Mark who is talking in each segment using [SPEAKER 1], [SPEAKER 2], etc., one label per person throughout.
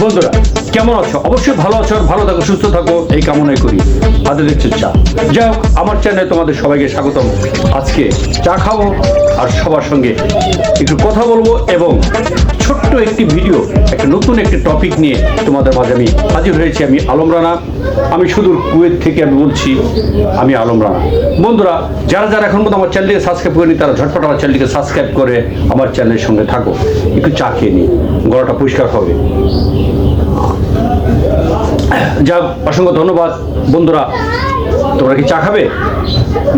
[SPEAKER 1] বন্ধুরা, কেমন আছো? অবশ্যই ভালো আছো ভালো থাকো, সুস্থ থাকো, এই কামনাই করি। হাতে দেখছ চা। যাই হোক, আমার চ্যানেলে তোমাদের সবাইকে স্বাগতম। আজকে চা খাব আর সবার সঙ্গে একটু কথা বলব এবং ছোট্ট একটি ভিডিও, একটা নতুন একটি টপিক নিয়ে তোমাদের মাঝে আমি হাজির হয়েছি। আমি আলম রানা, আমি সুদূর কুয়েত থেকে আমি বলছি, আমি আলম রানা। বন্ধুরা, যারা যারা এখন পর্যন্ত আমার চ্যানেলটিকে সাবস্ক্রাইব করেনি, তারা ঝটপট আমার চ্যানেলটিকে সাবস্ক্রাইব করে আমার চ্যানেলের সঙ্গে থাকো। একটু চা খেয়ে নিই, গলাটা পরিষ্কার হবে। যাক, অসংখ্য ধন্যবাদ। বন্ধুরা তোমরা কি চা খাবে?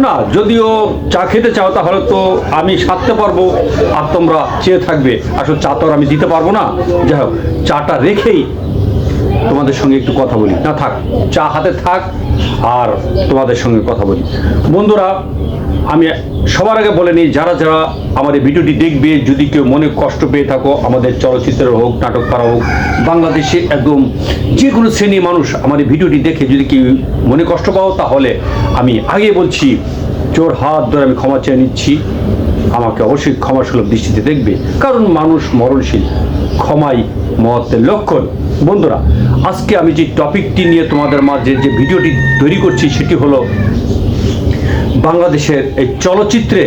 [SPEAKER 1] না, যদিও চা খেতে চাও, তাহলে তো আমি সারতে পারব আর তোমরা চেয়ে থাকবে। আসলে চা তো আর আমি দিতে পারব না। যাই হোক, চাটা রেখেই তোমাদের সঙ্গে একটু কথা বলি। না থাক, চা হাতে থাক আর তোমাদের সঙ্গে কথা বলি। বন্ধুরা আমি সবার আগে বলে নিই, যারা যারা আমাদের ভিডিওটি দেখবে, যদি কেউ মনে কষ্ট পেয়ে থাকো, আমাদের চলচ্চিত্রের হোক নাটক করা হোক, বাংলাদেশে একদম যে কোনো শ্রেণির মানুষ আমাদের ভিডিওটি দেখে যদি কেউ মনে কষ্ট পাও, তাহলে আমি আগে বলছি, চোর হাত ধরে আমি ক্ষমা চেয়ে নিচ্ছি। আমাকে অবশ্যই ক্ষমাসুলভ দৃষ্টিতে দেখবে। কারণ মানুষ মরণশীল, ক্ষমাই মহত্বের লক্ষণ। বন্ধুরা, আজকে আমি যে টপিকটি নিয়ে তোমাদের মাঝে যে ভিডিওটি তৈরি করছি সেটি হলো বাংলাদেশের এই চলচ্চিত্রে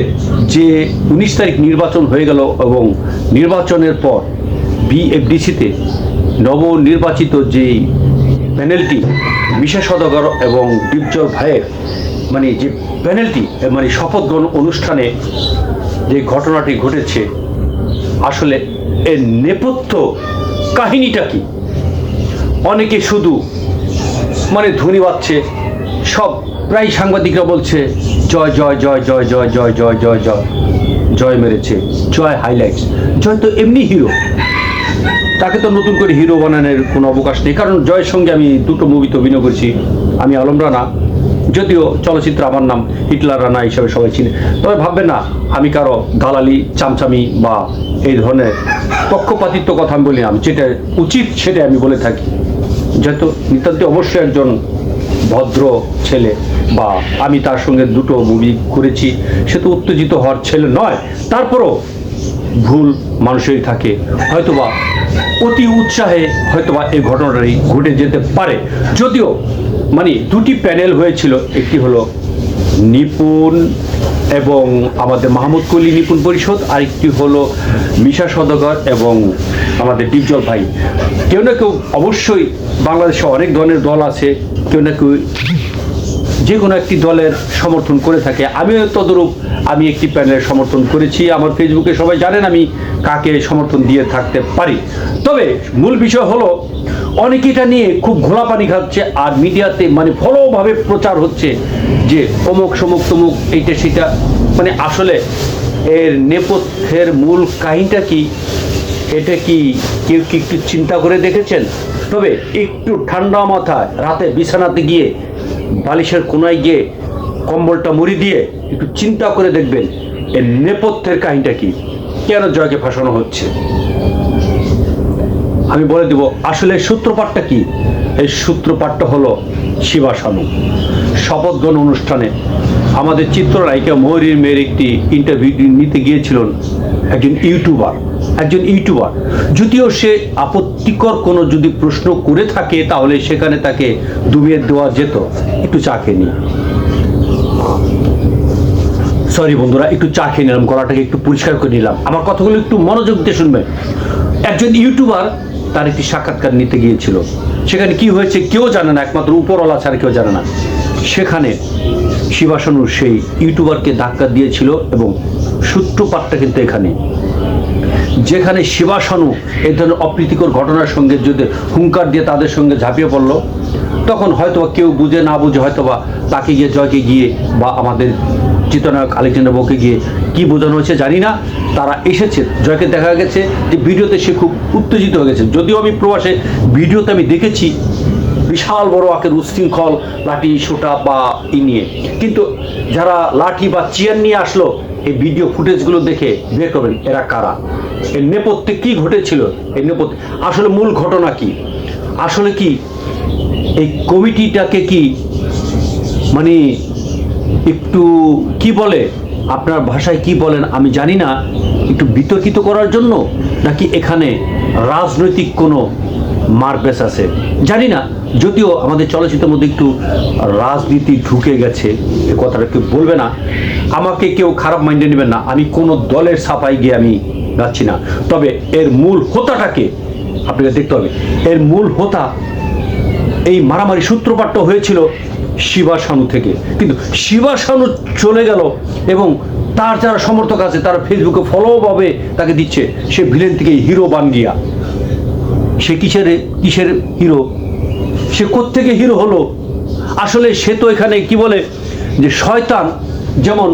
[SPEAKER 1] যে উনিশ তারিখ নির্বাচন হয়ে গেল এবং নির্বাচনের পর বিএফডিসিতে নবনির্বাচিত যেই প্যানেলটি সদাগর এবং দীপজল ভাইয়ের মানে যে প্যানেলটি মানে শপথ গ্রহণ অনুষ্ঠানে যে ঘটনাটি ঘটেছে, আসলে এর নেপথ্য কাহিনীটা কি? অনেকে শুধু মানে ধ্বনি বাজছে। সব প্রায় সাংবাদিকরা বলছে, জয় জয় জয় জয় জয় জয় জয় জয় জয় জয় মেরেছে, জয় হাইলাইটস জয় তো এমনি হিরো তাকে তো নতুন করে হিরো বানানোর কোনো অবকাশ নেই। কারণ জয়ের সঙ্গে আমি দুটো মুভিতে অভিনয় করছি। আমি আলম রানা, যদিও চলচ্চিত্র আমার নাম হিটলার রানা হিসাবে সবাই চিনে। তবে ভাববে না, আমি কারও দালালি, চামচামি বা এই ধরনের পক্ষপাতিত্ব কথা আমি বলি আমি যেটা উচিত সেটা আমি বলে থাকি। যেহেতু নিতান্ত অবশ্যই একজন ভদ্র ছেলে বা আমি তার সঙ্গে দুটো মুভি করেছি, সে তো উত্তেজিত হওয়ার ছেলে নয়, তারপরও ভুল মানুষেরই থাকে। হয়তোবা অতি উৎসাহে হয়তোবা এই ঘটনাটাই ঘটে যেতে পারে। যদিও মানে দুটি প্যানেল হয়েছিল, একটি হলো নিপুণ এবং আমাদের মাহমুদ কলি নিপুণ পরিষদ, আরেকটি হলো মিশা সদগর এবং আমাদের ডিপজল ভাই। কেউ না কেউ অবশ্যই বাংলাদেশে অনেক ধরনের দল আছে, কেউ না কেউ যে কোনো একটি দলের সমর্থন করে থাকে। আমিও তদরূপ আমি একটি প্যানেলের সমর্থন করেছি। আমার ফেসবুকে সবাই জানেন আমি কাকে সমর্থন দিয়ে থাকতে পারি? তবে মূল বিষয় হলো অনেকে এটা নিয়ে খুব ঘোলা পানি খাচ্ছে আর মিডিয়াতে মানে ভালোভাবে প্রচার হচ্ছে যে অমুক সমুক তমুক এইটা সেটা। মানে আসলে এর নেপথ্যের মূল কাহিনীটা কি? এটা কি কেউ কি একটু চিন্তা করে দেখেছেন? তবে একটু ঠান্ডা মাথায় রাতে বিছানাতে গিয়ে, বালিশের কোনায় গিয়ে কম্বলটা মুড়ি দিয়ে একটু চিন্তা করে দেখবেন, এর নেপথ্যের কাহিনীটা কি? কেন জয়কে ফাঁসানো হচ্ছে? আমি বলে দেব, আসলে সূত্রপাতটা কি? এই সূত্রপাতটা হলো শিবাসানু শপথ গ্রহণ অনুষ্ঠানে আমাদের চিত্রনায়িকা ময়ূরীর মেয়ের একটি ইন্টারভিউ নিতে গিয়েছিলেন, একজন ইউটিউবার একজন ইউটিউবার। যদিও সে আপত্তিকর কোনো যদি প্রশ্ন করে থাকে, তাহলে সেখানে তাকে ডুবিয়ে দেওয়া যেত। একটু চাকে নিই। সরি বন্ধুরা, একটু চা খেয়ে নিলাম, গলাটাকে একটু পরিষ্কার করে নিলাম। আমার কথাগুলো একটু মনোযোগ দিয়ে শুনবেন। একজন ইউটিউবার তার একটি সাক্ষাৎকার নিতে গিয়েছিল। সেখানে কি হয়েছে কেউ জানে না, একমাত্র উপরওয়ালা ছাড়া কেউ জানে না। সেখানে শিবাসনুর সেই ইউটিউবারকে ধাক্কা দিয়েছিল এবং সূত্রপাতটা কিন্তু এখানে। যেখানে শিবাসনু এই ধরনের অপ্রীতিকর ঘটনার সঙ্গে যদি হুঙ্কার দিয়ে তাদের সঙ্গে ঝাঁপিয়ে পড়ল, তখন হয়তোবা কেউ বুঝে না বুঝে হয়তোবা তাকে গিয়ে জয়কে গিয়ে বা আমাদের চিত্রনায়ক আলেকজান্ডার বউকে গিয়ে কি বোঝানো হয়েছে জানি না। তারা এসেছে, জয়কে দেখা গেছে যে ভিডিওতে সে খুব উত্তেজিত হয়ে গেছে। যদিও আমি প্রবাসে ভিডিওতে আমি দেখেছি বিশাল বড় আকের উশৃঙ্খল লাঠি, সোটা বা ই নিয়ে। কিন্তু যারা লাঠি বা চেয়ার নিয়ে আসলো, এই ভিডিও ফুটেজগুলো দেখে বের করবেন, এরা কারা? এর নেপথ্যে কী ঘটেছিল? এই নেপথ্যে আসলে মূল ঘটনা কি? আসলে কি এই কমিটিটাকে কি মানে একটু কি বলে? আপনার ভাষায় কি বলেন আমি জানি না। একটু বিতর্কিত করার জন্য নাকি এখানে রাজনৈতিক কোনো মারপেস আছে? জানি না। যদিও আমাদের চলচ্চিত্রের মধ্যে একটু রাজনীতি ঢুকে গেছে, এ কথাটা কেউ বলবে না। আমাকে কেউ খারাপ মাইন্ডে নেবেন না। আমি কোনো দলের ছাপাই গিয়ে আমি যাচ্ছি না। তবে এর মূল হোতাটাকে আপনাকে দেখতে হবে। এর মূল হোতা, এই মারামারি সূত্রপাতটা হয়েছিল শিবা শানু থেকে। কিন্তু শিবা শানু চলে গেল এবং তার যারা সমর্থক আছে, তারা ফেসবুকে ফলোভাবে তাকে দিচ্ছে। সে ভিলেন থেকে হিরো বান গিয়া। সে কিসের কিসের হিরো সে কোত্থেকে হিরো হলো? আসলে সে তো এখানে কি বলে? যে শয়তান যেমন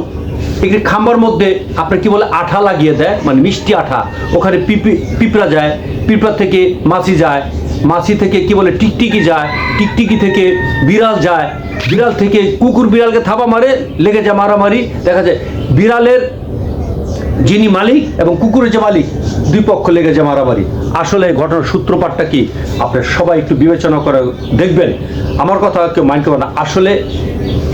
[SPEAKER 1] একটি খাম্বার মধ্যে আপনার কি বলে আঠা লাগিয়ে দেয় মানে মিষ্টি আঠা। ওখানে পিপি, পিঁপড়া যায়, পিঁপড়া থেকে মাছি যায়। মাছি থেকে কি বলে টিকটিকি যায়, টিকটিকি থেকে বিড়াল যায়। বিড়াল থেকে কুকুর বিড়ালকে থাপা মারে, লেগে যায় মারামারি। দেখা যায় বিড়ালের যিনি মালিক এবং কুকুরের যে মালিক, দুই পক্ষ লেগে যে মারামারি। আসলে ঘটনার সূত্রপাতটা কি? আপনার সবাই একটু বিবেচনা করে দেখবেন। আমার কথা কেউ মাইন্ড করবে না। আসলে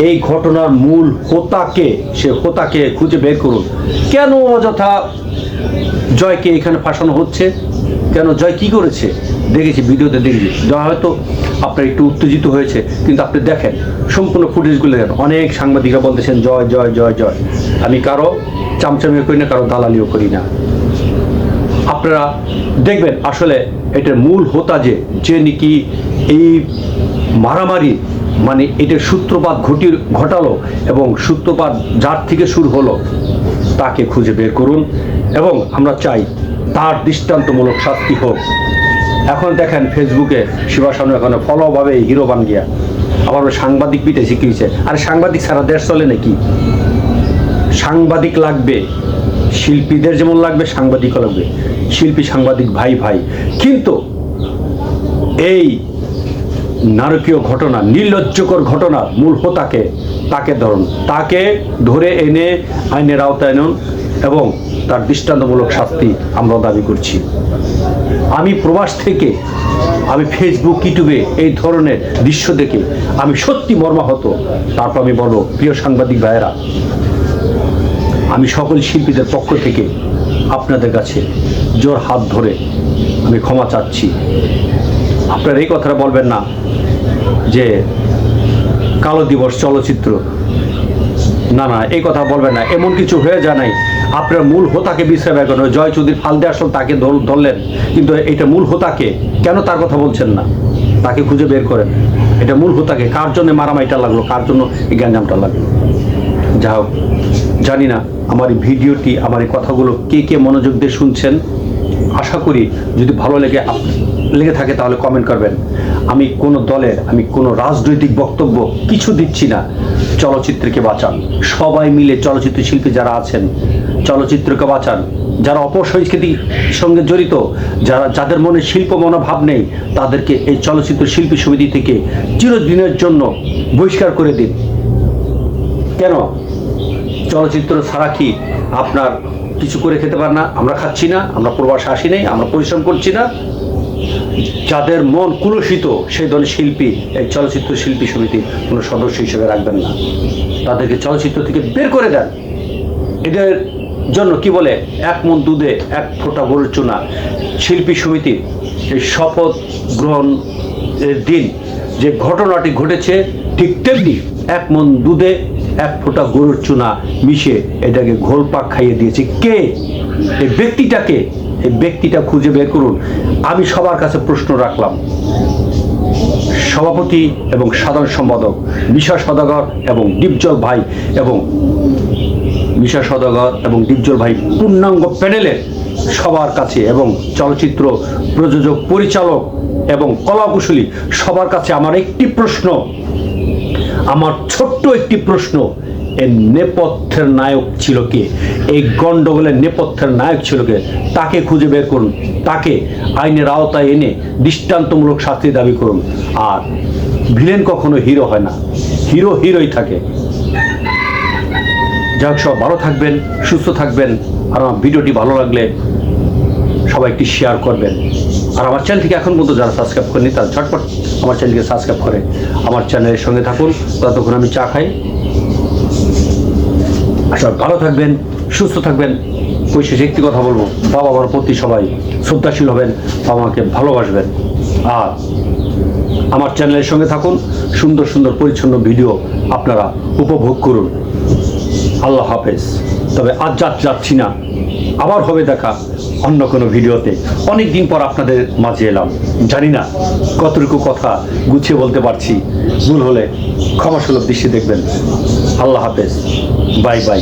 [SPEAKER 1] এই ঘটনার মূল হোতাকে, সে হোতাকে খুঁজে বের করুন। কেন অযথা জয়কে এখানে ফাঁসানো হচ্ছে? কেন জয় কি করেছে? দেখেছি, ভিডিওতে দেখেছি। জয় হয়তো আপনার একটু উত্তেজিত হয়েছে, কিন্তু আপনি দেখেন, সম্পূর্ণ ফুটেজগুলো দেখেন। অনেক সাংবাদিকরা বলতেছেন, জয় জয় জয় জয়। আমি কারও চামচামিও করি না, কারও দালালিও করি না। আপনারা দেখবেন, আসলে এটার মূল হোতা যে যে নাকি এই মারামারি মানে এটার সূত্রপাত ঘটি ঘটালো এবং সূত্রপাত যার থেকে শুরু হলো, তাকে খুঁজে বের করুন এবং আমরা চাই তার দৃষ্টান্তমূলক শাস্তি হোক। এখন দেখেন ফেসবুকে শিবাসানু এখন ফলোভাবে হিরো বান গিয়া। আবার সাংবাদিক পিঠে শিখিয়েছে আর সাংবাদিক সারা দেশ চলে নাকি? সাংবাদিক লাগবে, শিল্পীদের যেমন লাগবে, সাংবাদিকও লাগবে। শিল্পী, সাংবাদিক, ভাই ভাই। কিন্তু এই নারকীয় ঘটনা, নির্লজ্জকর ঘটনা মূল হোতাকে, তাকে ধরুন। তাকে ধরে এনে আইনের আওতায় এবং তার দৃষ্টান্তমূলক শাস্তি আমরা দাবি করছি। আমি প্রবাস থেকে, আমি ফেসবুক ইউটিউবে এই ধরনের দৃশ্য দেখে আমি সত্যি মর্মাহত। তারপর আমি বলব, প্রিয় সাংবাদিক ভাইয়েরা, আমি সকল শিল্পীদের পক্ষ থেকে আপনাদের কাছে জোর হাত ধরে আমি ক্ষমা চাচ্ছি। আপনারা এই কথাটা বলবেন না যে কালো দিবস চলচ্চিত্র। না না, এই কথা বলবেন না। এমন কিছু হয়ে যায় নাই। আপনার মূল হোতাকে বিশ্রাম করেন জয় চৌধুরী ফালদে আসল তাকে ধর- ধরলেন। কিন্তু এটা মূল হোতাকে কেন তার কথা বলছেন না? তাকে খুঁজে বের করেন। এটা মূল হোতাকে কার জন্য মারামারিটা লাগল? কার জন্য এই গ্যাঞ্জামটা লাগল? যা হোক, জানি না আমার এই ভিডিওটি, আমার এই কথাগুলো কে কে মনোযোগ দিয়ে শুনছেন। আশা করি যদি ভালো লেগে লেগে থাকে তাহলে কমেন্ট করবেন। আমি কোনো দলের, আমি কোনো রাজনৈতিক বক্তব্য কিছু দিচ্ছি না। চলচ্চিত্রকে বাঁচান। সবাই মিলে চলচ্চিত্র শিল্পী যারা আছেন, চলচ্চিত্রকে বাঁচান। যারা অপসংস্কৃতির সঙ্গে জড়িত, যারা, যাদের মনে শিল্প মনোভাব নেই, তাদেরকে এই চলচ্চিত্র শিল্পী সমিতি থেকে চিরদিনের জন্য বহিষ্কার করে দিন। কেন? চলচ্চিত্র ছাড়া কি আপনার কিছু করে খেতে পার না? আমরা খাচ্ছি না, আমরা প্রবাসে আসি নাই, আমরা পরিশ্রম করছি না। যাদের মন কুলসিত, সেই ধরনের শিল্পী, এই চলচ্চিত্র শিল্পী সমিতির কোনো সদস্য হিসেবে রাখবেন না। তাদেরকে চলচ্চিত্র থেকে বের করে দেন। এদের জন্য কি বলে? এক মন দুধে, এক ফোঁটা গরুর চুনা শিল্পী সমিতির এই শপথ গ্রহণ দিন, যে ঘটনাটি ঘটেছে, ঠিক তেমনি এক মন দুধে, এক ফোঁটা গরুর চুনা মিশে এটাকে ঘোলপাক খাইয়ে দিয়েছে। কে? এই ব্যক্তিটাকে এই ব্যক্তিটা খুঁজে বের করুন। আমি সবার কাছে প্রশ্ন রাখলাম। সভাপতি এবং সাধারণ সম্পাদক মিশা সদাগর এবং দীপজল ভাই এবং মিশা সদাগর এবং ডিপজল ভাই পূর্ণাঙ্গ প্যানেলের সবার কাছে এবং চলচ্চিত্র প্রযোজক, পরিচালক এবং কলাকুশলী সবার কাছে আমার একটি প্রশ্ন, আমার ছোট্ট একটি প্রশ্ন এর নেপথ্যের নায়ক ছিল কে? এই গন্ডগোলের নেপথ্যের নায়ক ছিল কে? তাকে খুঁজে বের করুন। তাকে আইনের আওতায় এনে দৃষ্টান্তমূলক শাস্তি দাবি করুন। আর ভিলেন কখনো হিরো হয় না। হিরো, হিরোই থাকে। যাই সব ভালো থাকবেন, সুস্থ থাকবেন। আর আমার ভিডিওটি ভালো লাগলে সবাই একটি শেয়ার করবেন। আর আমার চ্যানেলটিকে এখন পর্যন্ত যারা সাবস্ক্রাইব করেনি তারা ঝটপট আমার চ্যানেলকে সাবস্ক্রাইব করে আমার চ্যানেলের সঙ্গে থাকুন। ততক্ষণ আমি চা খাই। সব ভালো থাকবেন, সুস্থ থাকবেন। পরিশেষে একটি কথা বলব, বাবা মার প্রতি সবাই শ্রদ্ধাশীল হবেন, বাবা মাকে ভালোবাসবেন। আর আমার চ্যানেলের সঙ্গে থাকুন, সুন্দর সুন্দর পরিচ্ছন্ন ভিডিও আপনারা উপভোগ করুন। আল্লাহ হাফেজ। তবে আজ যাচ্ছি না, আবার হবে দেখা। অন্য কোনো ভিডিওতে। অনেক দিন পর আপনাদের মাঝে এলাম। জানি না কতটুকু কথা গুছিয়ে বলতে পারছি। ভুল হলে ক্ষমাসুলভ দৃষ্টি দেখবেন। আল্লাহ হাফেজ। Bye bye.